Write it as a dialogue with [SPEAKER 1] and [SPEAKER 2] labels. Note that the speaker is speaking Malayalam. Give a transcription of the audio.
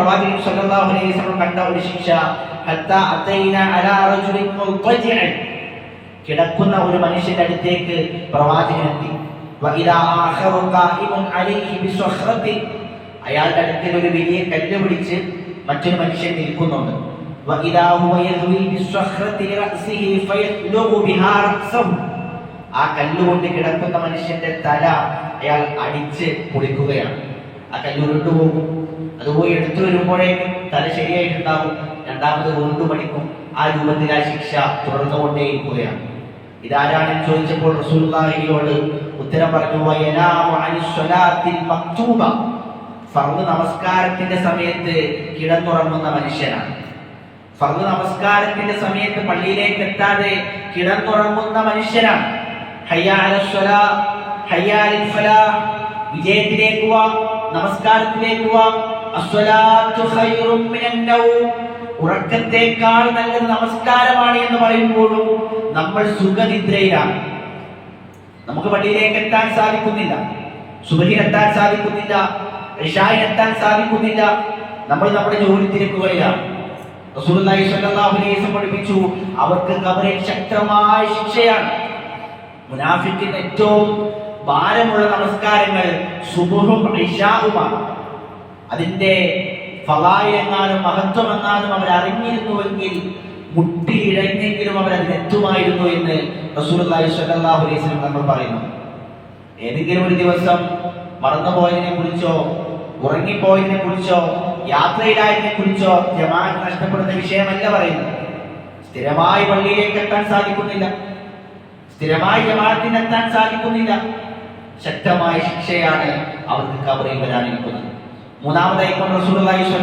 [SPEAKER 1] പ്രവാചകൻ സല്ലല്ലാഹു അലൈഹി വസല്ലം കണ്ട ഒരു ശിക്ഷ ഹത്ത അതൈന അലാ റജുലിൻ മുൽത്തജിഅൻ കിടക്കുന്ന ഒരു മനുഷ്യന്റെ അടുത്തേക്ക് പ്രവാചകൻ എത്തി. വഇദാ ആഖറു ഖായിമുൻ അലൈഹി ബിസ്വഖറതി അയാളുടെ അടുക്കൽ ഒരു വലിയ കല്ല് പിടിച്ച് മറ്റൊരു മനുഷ്യൻ നിൽക്കുന്നുണ്ട്. വഇദാ ഹുവ യഹ്വി ബിസ്വഖ്റത്തി റഅസിഹി ഫയഖ്ലുബു ബിഹാ റഅസഹു. ആ കല്ലുകൊണ്ട് കിടക്കുന്ന മനുഷ്യന്റെ തല അയാൾ അടിച്ച് പൊളിക്കുകയാണ്. ആ കല്ല് ഉരുണ്ടുപോകും. അത് പോയി എടുത്തു വരുമ്പോഴേ തല ശരിയായിട്ടുണ്ടാകും. രണ്ടാമത് വീണ്ടും പഠിക്കും ആ രൂപത്തിൽ ആ ശിക്ഷ തുടർന്നുകൊണ്ടേയിരിക്കുകയാണ്. ഇതാരാണ് ചോദിച്ചപ്പോൾ റസൂലുള്ളാഹിയോട് ഉത്തരം പറഞ്ഞു ഫർദ് നമസ്കാരത്തിന്റെ സമയത്ത് കിടന്നുറങ്ങുന്ന മനുഷ്യനാണ്. ഫർദ് നമസ്കാരത്തിന്റെ സമയത്ത് പള്ളിയിലേക്ക് എത്താതെ കിടന്നുറങ്ങുന്ന മനുഷ്യനാണ്. വിജയത്തിലേക്ക് വാ നമസ്കാരത്തിലേക്ക് വാ ഉറക്കത്തേക്കാൾ നല്ലത് നമസ്കാരമാണ് എന്ന് പറയുമ്പോഴും നമ്മൾ സുഖനിദ്രയിലാണ്. നമുക്ക് പള്ളിയിലേക്ക് എത്താൻ സാധിക്കുന്നില്ല. സുബഹിനെത്താൻ സാധിക്കുന്നില്ല. ഇഷായിന് എത്താൻ സാധിക്കുന്നില്ല. നമ്മൾ നമ്മുടെ ജോലി തിരക്കുകയിലാണ് റസൂലുള്ളാഹി സ്വല്ലല്ലാഹു അലൈഹി വസല്ലം പഠിപ്പിച്ചു അവർക്ക് കബറിൽ ശക്തമായ ശിക്ഷയാണ്. മുനാഫിക്കിന് ഏറ്റവും ഭാരമുള്ള നമസ്കാരങ്ങൾ സുബഹും ഇഷാവുമാണ്. അതിന്റെ ഫലായെങ്ങാനും മഹത്വമെങ്ങാനും അവർ അറിഞ്ഞിരുന്നുവെങ്കിൽ മുട്ടിയിഴഞ്ഞെങ്കിലും അവർ അതിനെത്തുമായിരുന്നു എന്ന് വസല്ലം നമ്മൾ പറയുന്നു. ഏതെങ്കിലും ഒരു ദിവസം മറന്നുപോയതിനെ കുറിച്ചോ ഉറങ്ങിപ്പോയതിനെ കുറിച്ചോ യാത്രയിലായതിനെ കുറിച്ചോ ജമാഅത്ത് നഷ്ടപ്പെടുന്ന വിഷയമല്ല പറയുന്നത്. സ്ഥിരമായി പള്ളിയിലേക്ക് എത്താൻ സാധിക്കുന്നില്ല. സ്ഥിരമായി ജമാഅത്തിന് എത്താൻ സാധിക്കുന്നില്ല. ശക്തമായ ശിക്ഷയാണ് അവർക്ക് കബറിൽ വരാനിരിക്കുന്നത്. മൂന്നാമതായി കൊണ്ട് റസൂലുള്ളാഹി സ്വല്ലല്ലാഹു